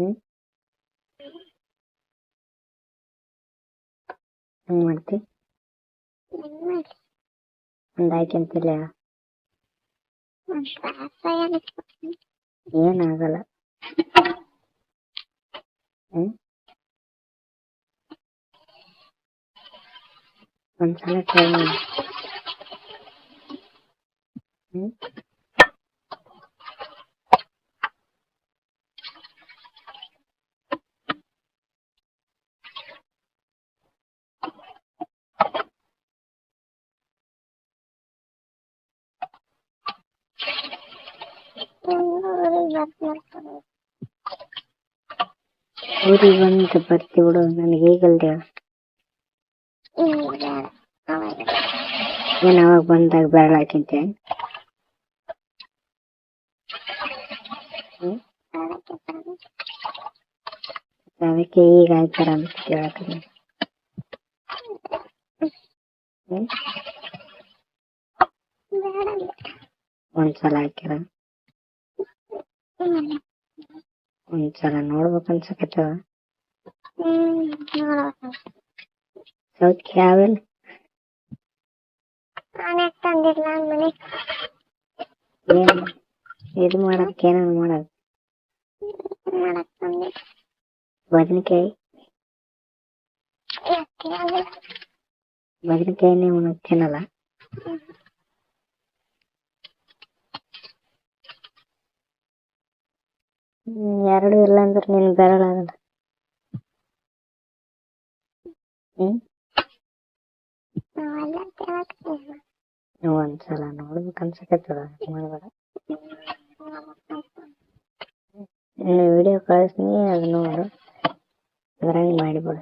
ಹ್ಮ್ ಹೆಂಗ್ ಮಾಡ್ತಿ ಹೆಂಗ್ ಮಾಡ್ಲಿ ಒಂದ್ ಆಯ್ಕೆಂತಿಲ್ಲ ಒಂದ್ ದಾಸವಾಳ ಇಟ್ಕೊತೀನಿ. ಏನಾಗಲ್ಲ ಹ್ಮ್ ಒಂದ್ಸಲ ಟ್ರೈ ಮಾಡಿ ಹ್ಮ್ ಊರಿಗ್ ಬಂದು ಬರ್ತಿ ಬಿಡು, ನನಗೆ ಈಗಲ್ದೆ. ನಾನು ಅವಾಗ ಬಂದಾಗ ಬೆರಳು ಹಾಕಿದ್ದೆ ಅದಕ್ಕೆ ಈಗ ಆಯ್ತಾರ ಅಂತ ಅಂದ್ರೆ ಒಂದ್ಸಲ ಹಾಕಿರ ಒಂದ್ಸಲ ನೋಡ್ಬೇಕು ಅನ್ಸಕತ್ತದ ಹ್ಮ್ ನೋಡ್ಬೇಕು. ಸೌಖ್ಯ ಯಾವಿಲ್ಲ ನಾನೇ ತಂದಿಲ್ಲ ಮನೆ ಏನ್ ಇದು ಮಾಡಕ್ ಏನೇನು ಮಾಡಕ್ ಮಾಡಕ್ ತಂದಿಲ್ಲ ಬದ್ನಿಕಾಯಿ ಯಾಕೆ ಅದು? ಬದ್ನಿಕಾಯಿ ನೀವು ತಿನ್ನಲ್ಲ ಎರಡು ಇಲ್ಲ ಅಂದ್ರೆ ನಿನ್ ಬೆರಳು. ನೀವ್ ಒಂದ್ಸಲ ನೋಡ್ಬೇಕು ಅನ್ಸಕತ್ತದ ಮಾಡ್ಬೇಡ ವಿಡಿಯೋ ಕಳಿಸ್ತೀನಿ ಅದು ನೋಡು. ಅದ್ರಂಗ್ ಮಾಡಿಬಿಡು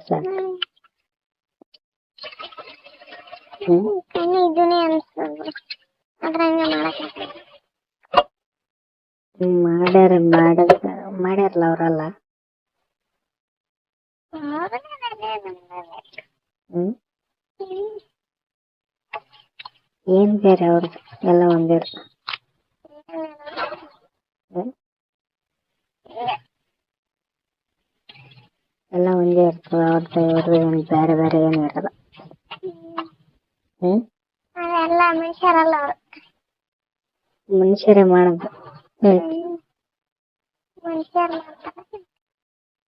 ಹ್ಮ್, ಮಾಡ್ಯಾರ ಮಾಡದ ಮಾಡ್ಯಾರಲ್ಲ ಅವರಲ್ಲ ಹ್ಮ್ ಏನ್ ಬೇರೆ ಅವ್ರದ್ದು ಎಲ್ಲ ಒಂದೇ ಇರ್ತದೆ. ಹ್ಮ್ ಎಲ್ಲ ಒಂದೇ ಇರ್ತದೆ ಅವ್ರದ್ದು ಇವ್ರದ್ದು ಏನ್ ಬೇರೆ ಬೇರೆ ಏನು ಇರಲ್ಲ ಹ್ಮ್ ಅದೆಲ್ಲ ಮನುಷ್ಯರಲ್ಲ ಅವ್ರು ಮನುಷ್ಯರೇ ಮಾಡೋದು ಹ್ಮ್ ಮನುಷ್ಯರ್ ಮಾಡ್ತಾರೆ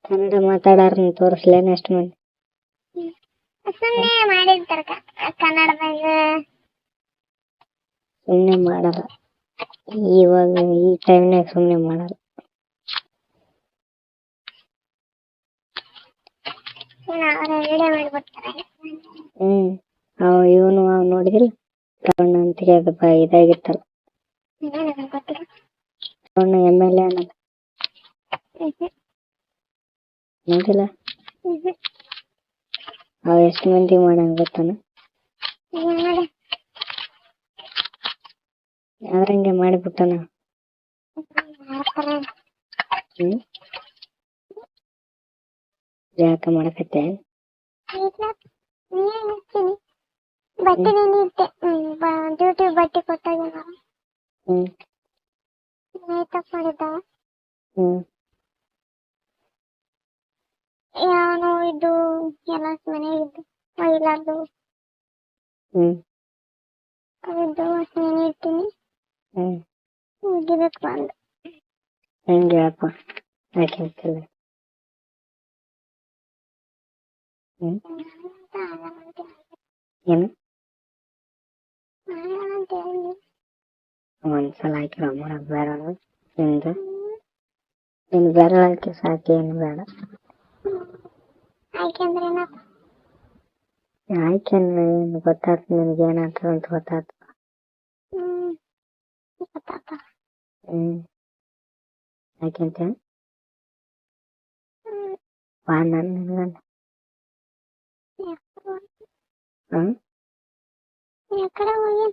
ಕನ್ನಡ ಮಾತಾಡಾರ್ನ ತೋರಿಸ್ಲೇನ ನೆಕ್ಸ್ಟ್ ಮಂದಿ. ಸುಮ್ನೆ ಮಾಡಿರ್ತಾರ ಕನ್ನಡದಾಗ. ಸುಮ್ನೆ ಮಾಡಲ್ಲ. ಇವಾಗ ಈ ಟೈಮ್ನಾಗ ಸುಮ್ನೆ ಮಾಡಲ್ಲ. ಹ್ಮ್. ಅವ ಇವನು ಅವ್ ನೋಡಿದಿಲ್ಲ? ಶ್ರವಣ ಅಂತ ಇದಾಗಿತ್ತಲ್ಲ. ಎಂ ಎಲ್ ಎ ಅನ್ನಲ್ಲ ಹ್ಮ್ ನೋಡಿಲ್ಲ ಹ್ಮ್ ಹ್ಮ್ ಅವ ಎಷ್ಟು ಮಂದಿ ಮಾಡಂಗ ಗೊತ್ತಾನ ಏನ್ ಮಾಡಿ ಅದ್ರಂಗೆ ಮಾಡಿಬಿಟ್ಟನ ಮಾಡ್ತಾರೆ ಹ್ಮ್ ಯಾಕ ಮಾಡಕತ್ತೆ ಇಲ್ಲ ನೀನ್ ಇರ್ತೀನಿ ಬಟ್ಟೆ ನೀನ್ ಇಟ್ಟೆ ಡ್ಯೂಟಿ ಬಟ್ಟೆ ಕೊಟ್ಟಾಗ ಹ್ಮ್ ಮೇಕಪ್ ಮಾಡಿದ್ದ ಹ್ಮ್ ಯಾವನೋ ಇದು ಎಲ್ಲ ಮನೆಗಿದ್ದು ಮೈಲಾರ್ದು ಹ್ಮ್ ಅವಿದ್ದು ನೀನ್ ಇರ್ತೀನಿ ಹ್ಮ್ ಮುಗಿಬೇಕು ಬಂದು ಹೆಂಗೆ ಹೇಳಪ್ಪ ಯಾಕೆಂತಿಲ್ಲ ಹ್ಮ್ ಏನು ಅಂತ ಹೇಳಿ ಒಂದ್ಸಲ ಹಾಕಿರ ಮಾಡಕ್ ಬೇಡ ನಿಂದು ನಿನ್ ಬೆರಳು ಹಾಕಿ ಸಾಕು ಏನು ಬೇಡ ಯಾಕೆಂದ್ರೆ ಏನಪ್ಪ ಯಾಕೆಂದ್ರೆ ಏನು ಗೊತ್ತಾಯ್ತು ನಿನ್ಗೆ ಏನಾಗ್ತದೆ ಅಂತ ಗೊತ್ತಾಯ್ತು ಹ್ಮ್ ಗೊತ್ತಾತ ಹ್ಮ್ ಯಾಕೆಂತ ಹ್ಮ್ ಬಾ ನನ್ ನಿನ್ಗನ್ನ ಹ್ಮ್ ಯಾಕಡೆ ಹೋಗಿ